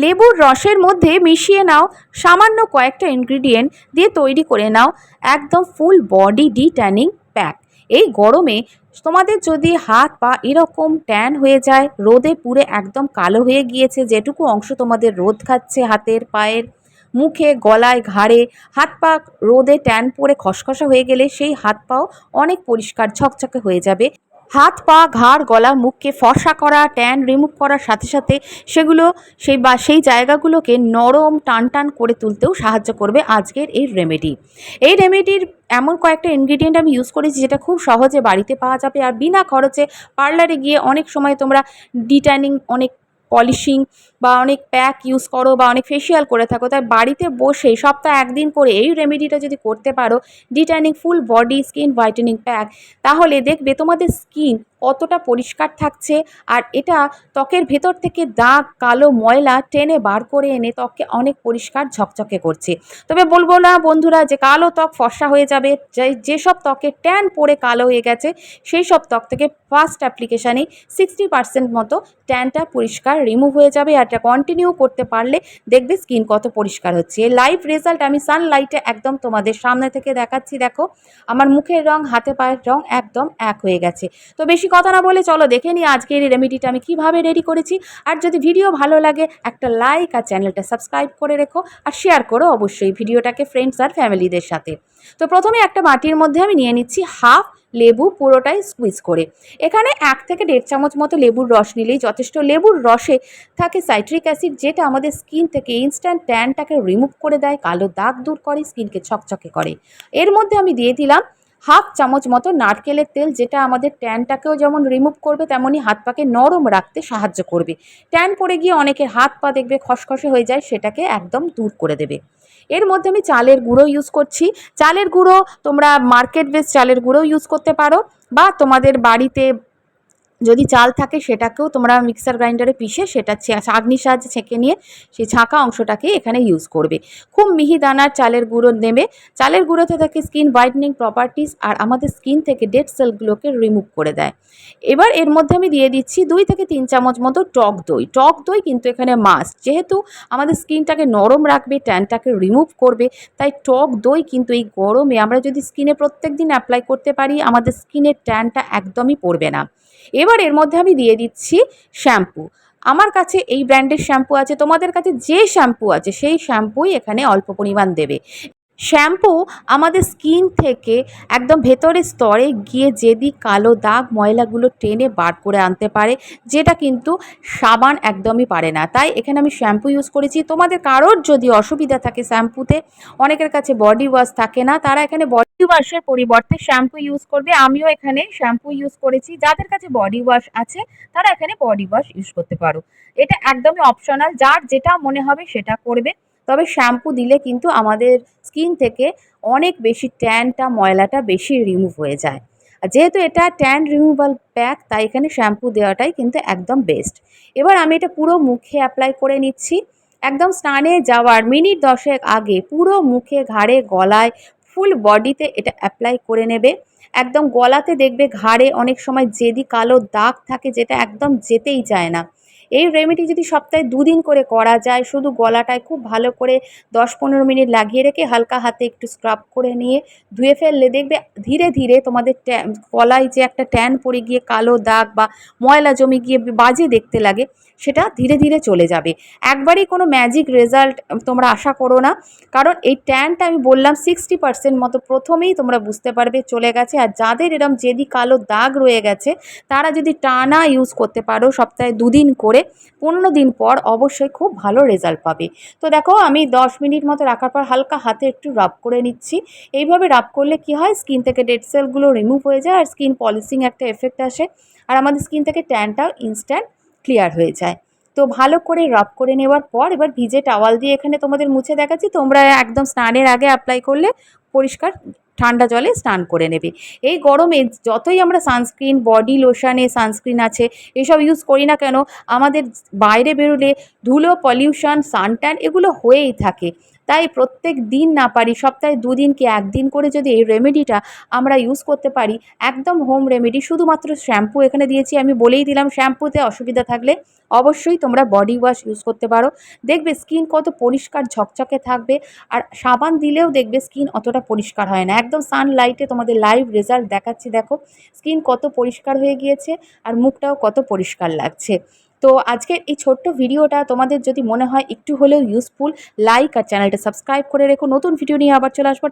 লেবুর রসের মধ্যে মিশিয়ে নাও। সামান্য কয়েকটা ইনগ্রিডিয়েন্ট দিয়ে তৈরি করে নাও। একদম full body de tanning pack এই গরমে তোমাদের যদি হাত পা এরকম ট্যান হয়ে যায়, রোদে পুড়ে একদম কালো হয়ে গিয়েছে, যেটুকু অংশ তোমাদের রোদ খাচ্ছে হাতের, পায়ের, মুখে, গলায়, ঘাড়ে, হাত পা রোদে ট্যান পরে খসখসা হয়ে গেলে সেই হাত পাও অনেক পরিষ্কার ঝকঝকে হয়ে যাবে। হাত, পা, ঘাড়, গলা, মুখকে ফর্সা করা ট্যান রিমুভ করার সাথে সাথে সেগুলো সেই বা সেই জায়গাগুলোকে নরম টান টান করে তুলতেও সাহায্য করবে আজকের এই রেমেডি এই রেমেডির এমন কয়েকটা ইনগ্রিডিয়েন্ট আমি ইউজ করেছি যেটা খুব সহজে বাড়িতে পাওয়া যাবে আর বিনা খরচে পার্লারে গিয়ে অনেক সময় তোমরা ডিটাইনিং অনেক পলিশিং বা অনেক প্যাক ইউজ করো বা অনেক ফেসিয়াল করে থাকো, তাই বাড়িতে বসে সপ্তাহে একদিন করে এই রেমেডিটা যদি করতে পারো ডিটার্নিং full body skin whitening pack তাহলে দেখবে তোমাদের স্কিন কতটা পরিষ্কার থাকছে আর এটা ত্বকের ভেতর থেকে দাগ, কালো ময়লা টেনে বার করে এনে ত্বককে অনেক পরিষ্কার ঝকঝকে করছে। তবে বলব না বন্ধুরা যে কালো ত্বক ফর্সা হয়ে যাবে যেসব ত্বকে ট্যান পরে কালো হয়ে গেছে সেই সব ত্বক থেকে ফার্স্ট অ্যাপ্লিকেশানেই সিক্সটি পার্সেন্ট মতো ট্যানটা পরিষ্কার রিমুভ হয়ে যাবে আর এটা কন্টিনিউ করতে পারলে দেখবে স্কিন কত পরিষ্কার হচ্ছে। লাইভ রেজাল্ট আমি সানলাইটে একদম তোমাদের সামনে থেকে দেখাচ্ছি, দেখো। আমার মুখের রং, হাতে পায়ের রং একদম এক হয়ে গেছে। তো বেশি কথা না বলে চলো দেখে নিই আজকের এই রেমেডিটা আমি কীভাবে রেডি করেছি। আর যদি ভিডিও ভালো লাগে, একটা লাইক আর চ্যানেলটা সাবস্ক্রাইব করে রেখো। আর শেয়ার করো অবশ্যই ভিডিওটাকে ফ্রেন্ডস আর ফ্যামিলিদের সাথে। তো প্রথমে একটা মাটির মধ্যে আমি নিয়ে নিচ্ছি হাফ লেবু, পুরোটাই স্কুইজ করে। এখানে এক থেকে দেড় চামচ মতো লেবুর রস নিলেই যথেষ্ট। লেবুর রসে থাকে সাইট্রিক অ্যাসিড যেটা আমাদের স্কিন থেকে ইনস্ট্যান্ট ট্যানটাকে রিমুভ করে দেয়। কালো দাগ দূর করে স্কিনকে ছকছকে করে। এর মধ্যে আমি দিয়ে দিলাম হাফ চামচ মতো নারকেলের তেল যেটা আমাদের ট্যানটাকেও যেমন রিমুভ করবে, তেমনই হাত পাকে নরম রাখতে সাহায্য করবে। ট্যান পরে গিয়ে অনেকের হাত পা দেখবে খসখসে হয়ে যায়, সেটাকে একদম দূর করে দেবে। এর মধ্যে আমি চালের গুঁড়ো ইউজ করছি। চালের গুঁড়ো তোমরা মার্কেট বেস চালের গুঁড়ো ইউজ করতে পারো বা তোমাদের বাড়িতে যদি চাল থাকে সেটাকেও তোমরা মিক্সার গ্রাইন্ডারে পিষে সেটা ছাঁকনির সাহায্যে ছেঁকে নিয়ে সেই ছাঁকা অংশটাকে এখানে ইউজ করবে। খুব মিহি দানার চালের গুঁড়ো নেবে। চালের গুঁড়োতে থাকে স্কিন হোয়াইটনিং প্রপার্টিস আর আমাদের স্কিন থেকে ডেড সেলগুলোকে রিমুভ করে দেয়। এবার এর মধ্যে আমি দিয়ে দিচ্ছি দুই থেকে তিন চামচ মতো টক দই। টক দই কিন্তু এখানে মাস্ট যেহেতু আমাদের স্কিনটাকে নরম রাখবে ট্যানটাকে রিমুভ করবে, তাই টক দই কিন্তু এই গরমে আমরা যদি স্কিনে প্রত্যেক দিন অ্যাপ্লাই করতে পারি, আমাদের স্কিনের ট্যানটা একদমই পড়বে না। এবার এর মধ্যে আমি দিয়ে দিচ্ছি শ্যাম্পু। আমার কাছে এই ব্র্যান্ডের শ্যাম্পু আছে, তোমাদের কাছে যে শ্যাম্পু আছে, সেই শ্যাম্পুই এখানে অল্প পরিমাণ দেবে। শ্যাম্পু আমাদের স্কিন থেকে একদম ভেতরের স্তরে গিয়ে যেদি কালো দাগ ময়লাগুলো টেনে বার করে আনতে পারে, যেটা কিন্তু সাবান একদমই পারে না। তাই এখানে আমি শ্যাম্পু ইউজ করেছি। তোমাদের কারোর যদি অসুবিধা থাকে শ্যাম্পুতে, অনেকের কাছে বডি ওয়াশ থাকে না, তারা এখানে বডি ওয়াশের পরিবর্তে শ্যাম্পু ইউজ করবে। আমিও এখানে শ্যাম্পু ইউজ করেছি। যাদের কাছে বডি ওয়াশ আছে, তারা এখানে বডি ওয়াশ ইউজ করতে পারো। এটা একদমই অপশনাল যার যেটা মনে হবে সেটা করবে। তবে শ্যাম্পু দিলে কিন্তু আমাদের স্কিন থেকে অনেক বেশি ট্যানটা, ময়লাটা বেশি রিমুভ হয়ে যায়। আর যেহেতু এটা ট্যান রিমুভাল প্যাক তাই এখানে শ্যাম্পু দেওয়াটাই কিন্তু একদম বেস্ট এবার আমি এটা পুরো মুখে অ্যাপ্লাই করে নিচ্ছি। একদম স্নানে যাওয়ার মিনিট দশেক আগে পুরো মুখে, ঘাড়ে, গলায় ফুল বডিতে এটা অ্যাপ্লাই করে নেবে। একদম গলাতে দেখবে ঘাড়ে অনেক সময় জেদি কালো দাগ থাকে যেটা একদম যেতেই চায় না। এই রেমেডি যদি সপ্তাহে দুদিন করে করা যায়, শুধু গলাটায় খুব ভালো করে দশ পনেরো মিনিট লাগিয়ে রেখে হালকা হাতে একটু স্ক্রাব করে নিয়ে ধুয়ে ফেললে দেখবে ধীরে ধীরে তোমাদের গলায় যে একটা ট্যান পড়ে গিয়ে কালো দাগ বা ময়লা জমে গিয়ে বাজে দেখতে লাগে, সেটা ধীরে ধীরে চলে যাবে। একবারই কোনো ম্যাজিক রেজাল্ট তোমরা আশা করো না, কারণ এই ট্যানটা আমি বললাম সিক্সটি পার্সেন্ট মতো প্রথমেই তোমরা বুঝতে পারবে চলে গেছে। আর যাদের এরম যেদি কালো দাগ রয়ে গেছে, তারা যদি টানা ইউজ করতে পারো সপ্তাহে দুদিন করে পনেরো দিন পর অবশ্যই খুব ভালো রেজাল্ট পাবে। তো দেখো, আমি দশ মিনিট মতো রাখার পর হালকা হাতে একটু রাব করে নিচ্ছি। এইভাবে রাব করলে কি হয়? স্কিন থেকে ডেড সেলগুলো রিমুভ হয়ে যায় আর স্কিন পলিশিং একটা এফেক্ট আসে। আর আমাদের স্কিন থেকে ট্যানটাও ইনস্ট্যান্ট ক্লিয়ার হয়ে যায়। তো ভালো করে রাব করে নেওয়ার পর এবার ভিজে টাওয়াল দিয়ে এখানে তোমাদের মুছে দেখাচ্ছি। তোমরা একদম স্নানের আগে অ্যাপ্লাই করলে পরিষ্কার ঠান্ডা জলে স্নান করে নেবে। এই গরমে যতই আমরা সানস্ক্রিন বডি লোশানে সানস্ক্রিন আছে, এসব ইউজ করি না কেন? আমাদের বাইরে বেরোলে ধুলো পলিউশন সানট্যান এগুলো হয়েই থাকে। তাই প্রত্যেক দিন না পারি, সপ্তাহে দুদিন কি একদিন করে যদি এই রেমেডিটা আমরা ইউজ করতে পারি, একদম হোম রেমেডি শুধুমাত্র শ্যাম্পু এখানে দিয়েছি, আমি বলেই দিলাম শ্যাম্পুতে অসুবিধা থাকলে অবশ্যই তোমরা বডি ওয়াশ ইউজ করতে পারো। দেখবে স্কিন কত পরিষ্কার ঝকঝকে থাকবে, আর সাবান দিলেও দেখবে স্কিন অতটা পরিষ্কার হয় না। একদম সানলাইটে তোমাদের লাইভ রেজাল্ট দেখাচ্ছি, দেখো। স্কিন কত পরিষ্কার হয়ে গিয়েছে, আর মুখটাও কত পরিষ্কার লাগছে। তো আজকের এই ছোট্ট ভিডিওটা তোমাদের যদি মনে হয় একটু হলেও ইউজফুল লাইক আর চ্যানেলটা সাবস্ক্রাইব করে রেখো। নতুন ভিডিও নিয়ে আবার চলে আসব।